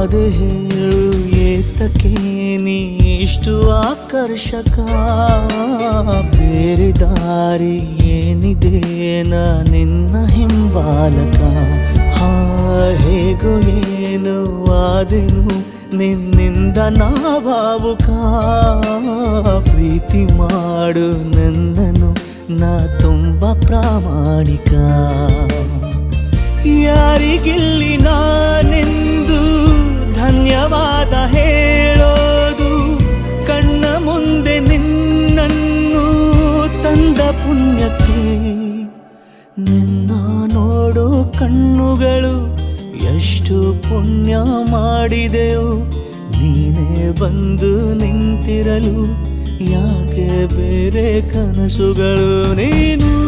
ಆದ ಹೇಳು, ಏತಕ್ಕೆ ನೀಷ್ಟು ಆಕರ್ಷಕ? ಬೇರೆ ದಾರಿ ಏನಿದೆ ನಾ ನಿನ್ನ ಹಿಂಬಾಲಕ? ಹಾ, ಹೇಗೋ ಏನು ಆದೆನು ನಿನ್ನಿಂದ ನಾ ಭಾವುಕ ಪ್ರೀತಿ ಮಾಡು ನನ್ನನು ನಾ ತುಂಬ ಪ್ರಾಮಾಣಿಕ. ಯಾರಿಗಿಲ್ಲಿ ನಾನೆಂದು ಪುಣ್ಯಕ್ಕೆ ನಿನ್ನ ನೋಡು ಕಣ್ಣುಗಳು ಎಷ್ಟು ಪುಣ್ಯ ಮಾಡಿದೆವು ನೀನೇ ಬಂದು ನಿಂತಿರಲು ಯಾಕೆ ಬೇರೆ ಕನಸುಗಳು? ನೀನು